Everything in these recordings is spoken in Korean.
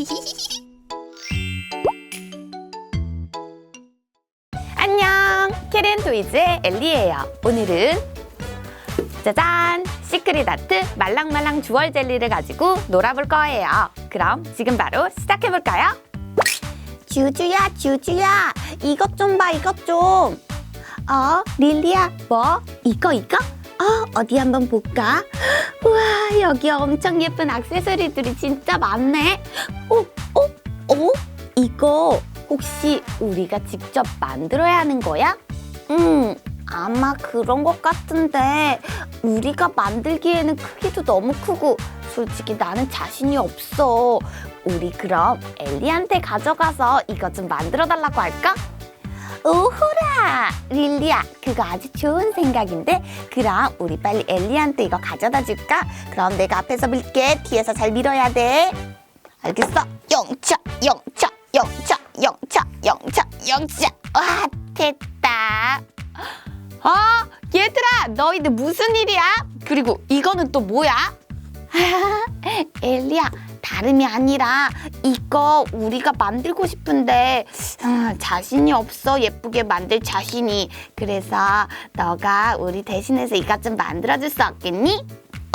안녕, 캐렌 토이즈의 엘리예요. 오늘은 짜잔! 시크릿 아트 말랑말랑 주얼 젤리를 가지고 놀아볼 거예요. 그럼 지금 바로 시작해볼까요? 주주야, 주주야, 이것 좀 봐, 이것 좀. 어, 릴리야, 뭐? 이거, 이거? 어, 어디 한번 볼까? 우와, 여기 엄청 예쁜 액세서리들이 진짜 많네. 어, 어, 어? 이거 혹시 우리가 직접 만들어야 하는 거야? 음, 아마 그런 것 같은데 우리가 만들기에는 크기도 너무 크고 솔직히 나는 자신이 없어. 우리 그럼 엘리한테 가져가서 이거 좀 만들어 달라고 할까? 오호라! 릴리야, 그거 아주 좋은 생각인데? 그럼 우리 빨리 엘리한테 이거 가져다 줄까? 그럼 내가 앞에서 밀게. 뒤에서 잘 밀어야 돼. 알겠어? 영차, 영차, 영차, 영차, 영차, 영차. 와, 됐다. 어, 얘들아, 너희들 무슨 일이야? 그리고 이거는 또 뭐야? 엘리야, 다름이 아니라 이거 우리가 만들고 싶은데 음, 자신이 없어. 예쁘게 만들 자신이. 그래서 너가 우리 대신해서 이것 좀 만들어줄 수 없겠니?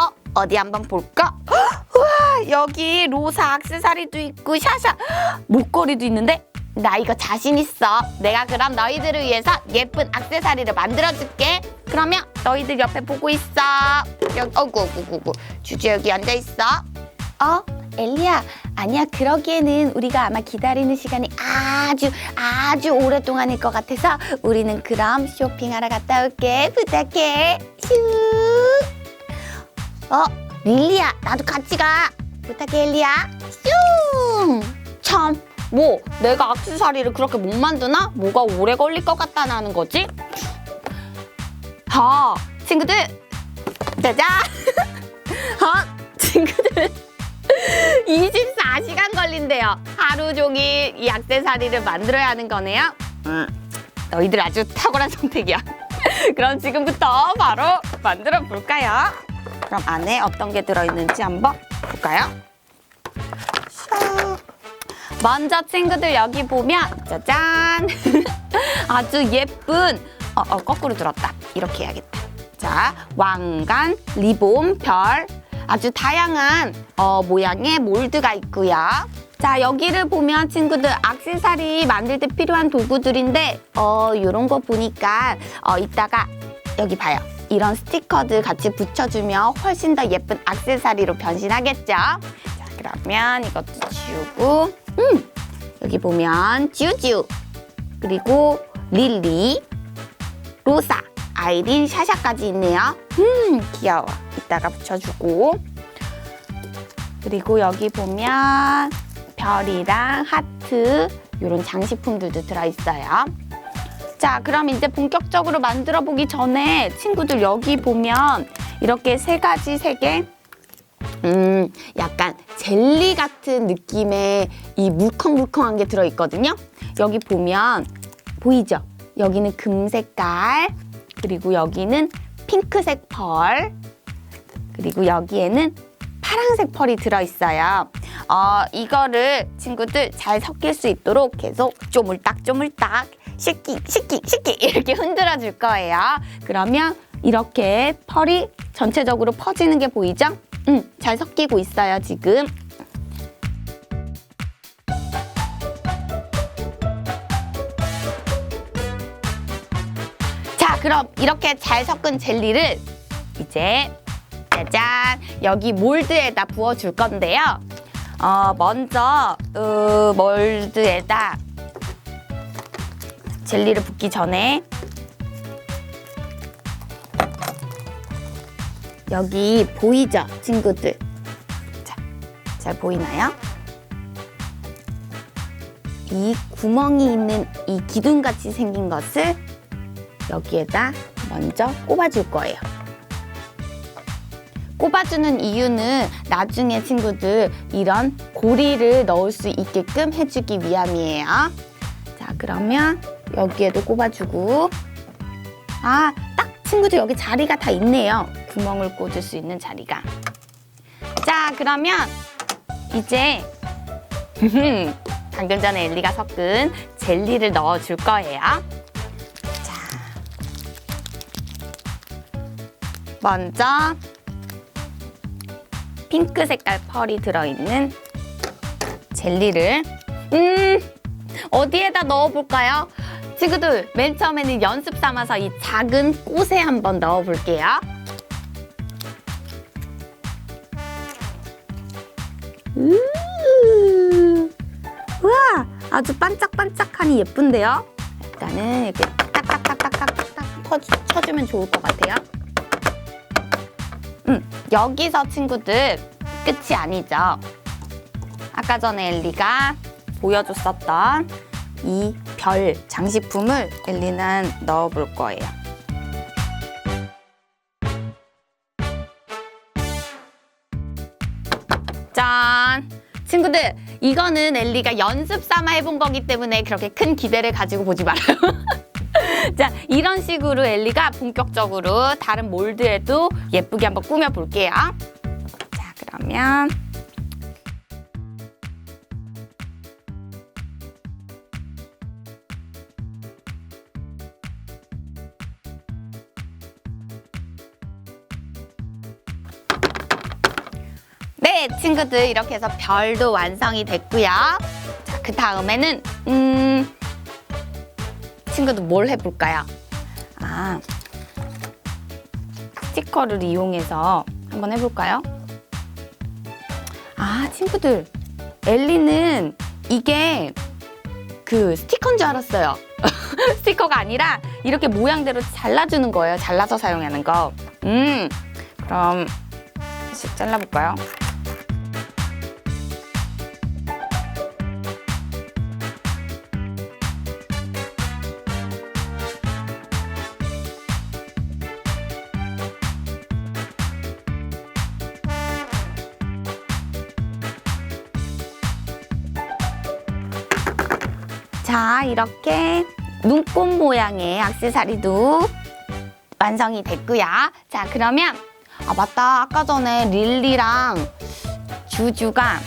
어 어디 한번 볼까? 우와 여기 로사 악세사리도 있고 샤샤. 목걸이도 있는데 나 이거 자신 있어. 내가 그럼 너희들을 위해서 예쁜 악세사리를 만들어줄게. 그러면 너희들 옆에 보고 있어. 여기 어구 어구 어구. 주주 여기 앉아 있어. 어? 엘리야, 아니야. 그러기에는 우리가 아마 기다리는 시간이 아주 아주 오랫동안일 것 같아서 우리는 그럼 쇼핑하러 갔다 올게. 부탁해. 슈. 어, 릴리야, 나도 같이 가. 부탁해, 엘리야. 슈. 참, 뭐 내가 악세사리를 그렇게 못 만드나? 뭐가 오래 걸릴 것 같다는 거지? 아, 친구들, 짜잔. 어, 친구들. 24시간 걸린대요. 하루 종일 이 액세서리를 만들어야 하는 거네요. 음, 너희들 아주 탁월한 선택이야. 그럼 지금부터 바로 만들어 볼까요? 그럼 안에 어떤 게 들어있는지 한번 볼까요? 샤. 먼저 친구들 여기 보면 짜잔! 아주 예쁜 어, 어 거꾸로 들었다. 이렇게 해야겠다. 자, 왕관, 리본, 별, 아주 다양한 어, 모양의 몰드가 있고요. 자 여기를 보면 친구들 악세사리 만들 때 필요한 도구들인데 어 이런 거 보니까 어 이따가 여기 봐요. 이런 스티커들 같이 붙여주면 훨씬 더 예쁜 악세사리로 변신하겠죠. 자 그러면 이것도 지우고 음 여기 보면 쭈쭈 그리고 릴리 로사 아이린 샤샤까지 있네요. 음 귀여워. 이따가 붙여주고 그리고 여기 보면 별이랑 하트 이런 장식품들도 들어있어요. 자 그럼 이제 본격적으로 만들어 보기 전에 친구들 여기 보면 이렇게 세 가지 세개 음, 약간 젤리 같은 느낌의 이 물컹물컹한 게 들어있거든요. 여기 보면 보이죠? 여기는 금 색깔, 그리고 여기는 핑크색 펄, 그리고 여기에는 파란색 펄이 들어있어요. 어, 이거를 친구들 잘 섞일 수 있도록 계속 쪼물딱쪼물딱 씻기 씻기 씻기 이렇게 흔들어 줄 거예요. 그러면 이렇게 펄이 전체적으로 퍼지는 게 보이죠? 음, 잘 섞이고 있어요, 지금. 자, 그럼 이렇게 잘 섞은 젤리를 이제 짜잔 여기 몰드에다 부어줄 건데요. 어, 먼저 어, 몰드에다 젤리를 붓기 전에 여기 보이죠, 친구들? 자, 잘 보이나요? 이 구멍이 있는 이 기둥같이 생긴 것을 여기에다 먼저 꼽아줄 거예요. 꼽아주는 이유는 나중에 친구들 이런 고리를 넣을 수 있게끔 해주기 위함이에요. 자, 그러면 여기에도 꼽아주고 아, 딱 친구들 여기 자리가 다 있네요. 구멍을 꽂을 수 있는 자리가. 자, 그러면 이제 방금 전에 엘리가 섞은 젤리를 넣어 줄 거예요. 자, 먼저 핑크 색깔 펄이 들어있는 젤리를 음 어디에다 넣어볼까요? 친구들 맨 처음에는 연습 삼아서 이 작은 꽃에 한번 넣어볼게요. 우 우와 아주 반짝반짝하니 예쁜데요? 일단은 이렇게 딱딱딱딱딱딱 터- 쳐주면 좋을 것 같아요. 음 여기서 친구들 끝이 아니죠. 아까 전에 엘리가 보여줬었던 이 별 장식품을 엘리는 넣어볼 거예요. 짠! 친구들, 이거는 엘리가 연습 삼아 해본 거기 때문에 그렇게 큰 기대를 가지고 보지 말아요. 자, 이런 식으로 엘리가 본격적으로 다른 몰드에도 예쁘게 한번 꾸며 볼게요. 자, 그러면 네, 친구들 이렇게 해서 별도 완성이 됐고요. 자, 그 다음에는 음 친구들 뭘 해볼까요? 아 스티커를 이용해서 한번 해볼까요? 아, 친구들 엘리는 이게 그 스티커인 줄 알았어요. 스티커가 아니라 이렇게 모양대로 잘라주는 거예요. 잘라서 사용하는 거. 음, 그럼 잘라볼까요? 자, 이렇게 눈꽃 모양의 악세사리도 완성이 됐고요. 자, 그러면 아 맞다. 아까 전에 릴리랑 주주가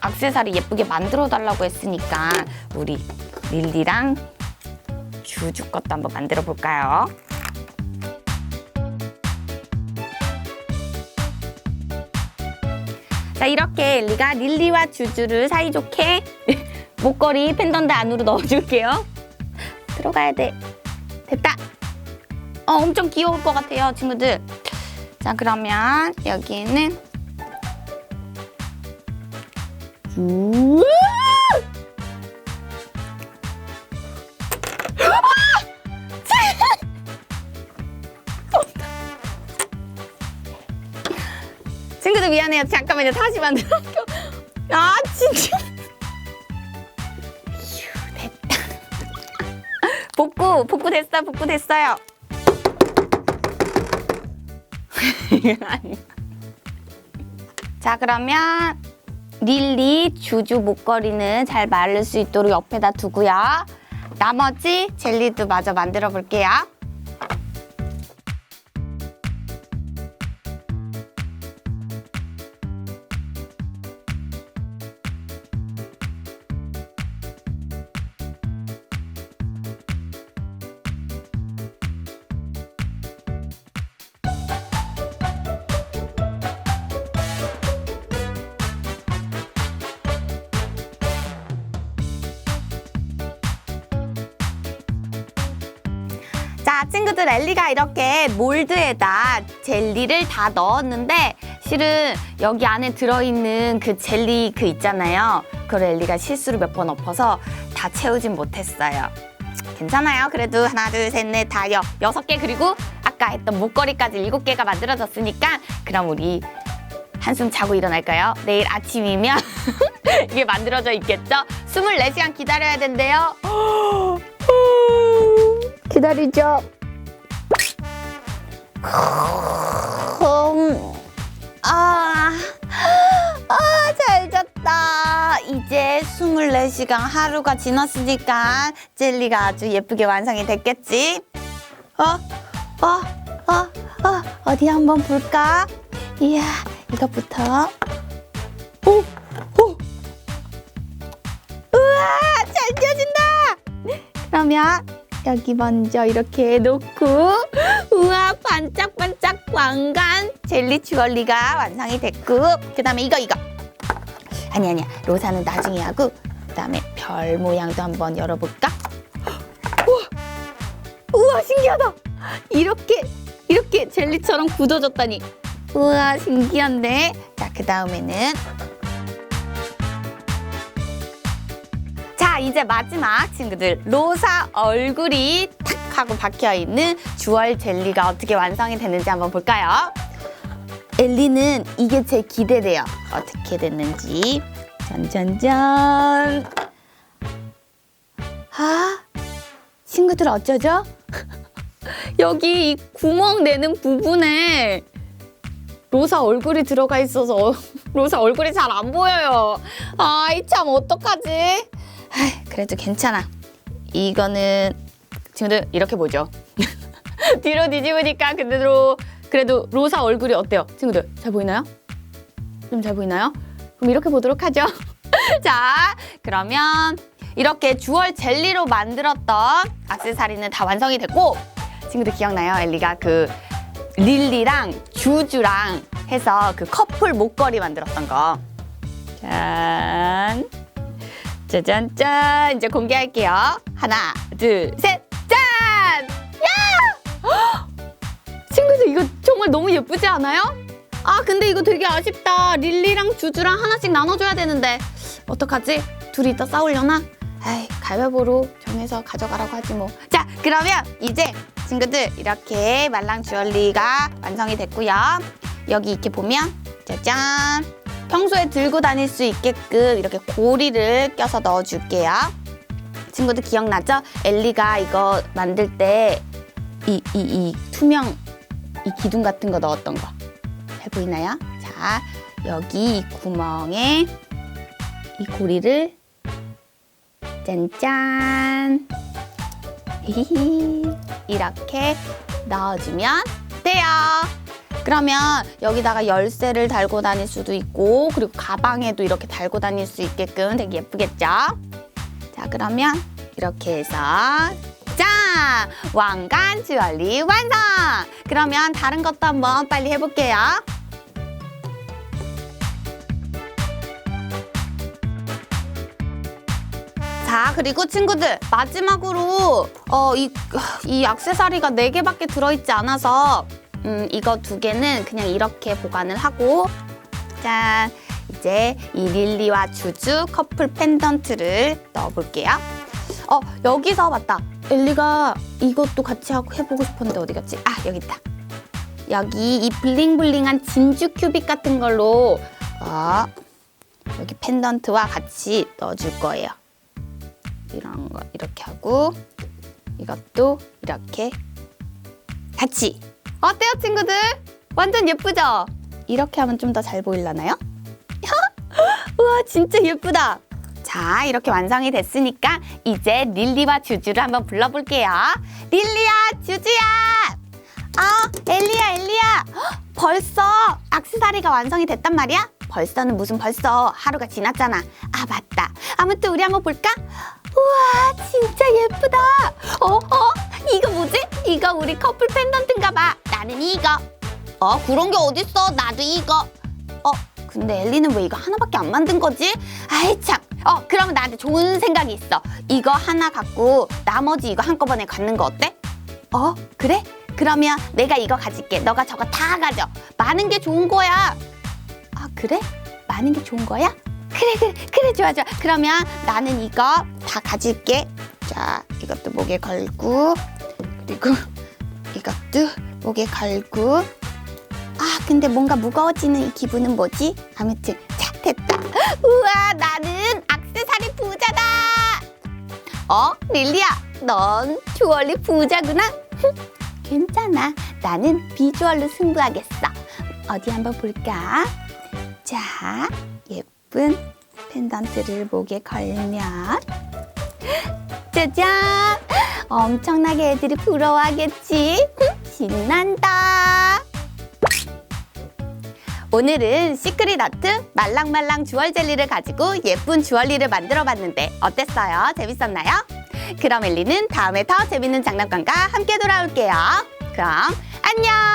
악세사리 예쁘게 만들어 달라고 했으니까 우리 릴리랑 주주 것도 한번 만들어 볼까요? 자, 이렇게 엘리가 릴리와 주주를 사이좋게 목걸이 펜던트 안으로 넣어줄게요. 들어가야 돼. 됐다. 어, 엄청 귀여울 것 같아요, 친구들. 자, 그러면 여기에는 우와! 친구들 미안해요. 잠깐만요. 다시 만들어볼게요. 아, 진짜. 복구, 복구 됐어, 복구 됐어요. 자, 그러면 릴리 주주 목걸이는 잘 마를 수 있도록 옆에다 두고요. 나머지 젤리도 마저 만들어 볼게요. 자, 친구들 엘리가 이렇게 몰드에다 젤리를 다 넣었는데 실은 여기 안에 들어있는 그 젤리 그 있잖아요. 그걸 엘리가 실수로 몇 번 엎어서 다 채우진 못했어요. 괜찮아요. 그래도 하나, 둘, 셋, 넷, 다 여, 여섯 개 그리고 아까 했던 목걸이까지 일곱 개가 만들어졌으니까 그럼 우리 한숨 자고 일어날까요? 내일 아침이면 이게 만들어져 있겠죠? 24시간 기다려야 된대요. 기다리죠. 아, 아, 잘 잤다. 이제 24시간 하루가 지났으니까 젤리가 아주 예쁘게 완성이 됐겠지? 어, 어, 어, 어, 어디 한번 볼까? 이야, 이것부터. 오, 오. 우와, 잘 펴진다! 그러면 여기 먼저 이렇게 놓고 우와 반짝반짝 왕관. 젤리 주얼리가 완성이 됐고 그 다음에 이거 이거. 아니 아니야. 로사는 나중에 하고 그 다음에 별 모양도 한번 열어볼까? 우와! 우와 신기하다! 이렇게 이렇게 젤리처럼 굳어졌다니. 우와 신기한데? 자 그 다음에는 자 이제 마지막 친구들 로사 얼굴이 탁 하고 박혀 있는 주얼 젤리가 어떻게 완성이 됐는지 한번 볼까요? 엘리는 이게 제일 기대돼요. 어떻게 됐는지 짠짠짠. 아 친구들 어쩌죠? 여기 이 구멍 내는 부분에 로사 얼굴이 들어가 있어서 로사 얼굴이 잘 안 보여요. 아이 참 어떡하지? 아이, 그래도 괜찮아. 이거는 친구들 이렇게 보죠. 뒤로 뒤집으니까 그대로 그래도 로사 얼굴이 어때요? 친구들 잘 보이나요? 좀 잘 보이나요? 그럼 이렇게 보도록 하죠. 자, 그러면 이렇게 주얼 젤리로 만들었던 악세사리는 다 완성이 됐고 친구들 기억나요? 엘리가 그 릴리랑 주주랑 해서 그 커플 목걸이 만들었던 거. 짠. 짜잔 짠. 이제 공개할게요. 하나, 둘, 셋, 짠! 야! 헉! 친구들 이거 정말 너무 예쁘지 않아요? 아 근데 이거 되게 아쉽다. 릴리랑 주주랑 하나씩 나눠줘야 되는데 어떡하지? 둘이 이따 싸우려나? 에이 가위바위보로 정해서 가져가라고 하지 뭐. 자 그러면 이제 친구들 이렇게 말랑 주얼리가 완성이 됐고요. 여기 이렇게 보면 짜잔 평소에 들고 다닐 수 있게끔 이렇게 고리를 껴서 넣어줄게요. 친구들 기억나죠? 엘리가 이거 만들 때 이 이 이 투명 이 기둥 같은 거 넣었던 거. 잘 보이나요? 자, 여기 이 구멍에 이 고리를 짠짠 이렇게 넣어주면 돼요. 그러면 여기다가 열쇠를 달고 다닐 수도 있고 그리고 가방에도 이렇게 달고 다닐 수 있게끔 되게 예쁘겠죠? 자 그러면 이렇게 해서 짠! 왕관 주얼리 완성! 그러면 다른 것도 한번 빨리 해볼게요. 자, 그리고 친구들 마지막으로 어, 이, 이 액세서리가 네개밖에 들어있지 않아서 음, 이거 두 개는 그냥 이렇게 보관을 하고 짠! 이제 이 릴리와 주주 커플 펜던트를 넣어볼게요. 어, 여기서 맞다. 엘리가 이것도 같이 해보고 싶었는데 어디 갔지? 아, 여기 있다. 여기 이 블링블링한 진주 큐빅 같은 걸로 어, 여기 펜던트와 같이 넣어줄 거예요. 이런 거 이렇게 하고 이것도 이렇게 같이 어때요 친구들? 완전 예쁘죠? 이렇게 하면 좀 더 잘 보이려나요? 우와 진짜 예쁘다 자 이렇게 완성이 됐으니까 이제 릴리와 주주를 한번 불러볼게요 릴리야 주주야 아 엘리야 엘리야 헉, 벌써 악세사리가 완성이 됐단 말이야? 벌써는 무슨 벌써 하루가 지났잖아 아 맞다 아무튼 우리 한번 볼까? 우와 진짜 예쁘다 어? 어? 이거 뭐지? 이거 우리 커플 펜던트인가 봐 나는 이거 어 그런 게 어딨어 나도 이거 어 근데 엘리는 왜 이거 하나밖에 안 만든 거지? 아이 참. 어 그러면 나한테 좋은 생각이 있어. 이거 하나 갖고 나머지 이거 한꺼번에 갖는 거 어때? 어 그래? 그러면 내가 이거 가질게. 너가 저거 다 가져. 많은 게 좋은 거야. 아 그래? 많은 게 좋은 거야? 그래 그래 그래 좋아 좋아. 그러면 나는 이거 다 가질게. 자 이것도 목에 걸고 그리고 이것도 목에 걸고. 아 근데 뭔가 무거워지는 이 기분은 뭐지? 아무튼 자 됐다. 우와 나는 악세사리 부자다. 어 릴리야 넌 주얼리 부자구나. 흠, 괜찮아. 나는 비주얼로 승부하겠어. 어디 한번 볼까? 자 예쁜 펜던트를 목에 걸면 짜잔 엄청나게 애들이 부러워하겠지 흠, 신난다 오늘은 시크릿 아트 말랑말랑 주얼 젤리를 가지고 예쁜 주얼리를 만들어 봤는데 어땠어요? 재밌었나요? 그럼 엘리는 다음에 더 재밌는 장난감과 함께 돌아올게요. 그럼 안녕!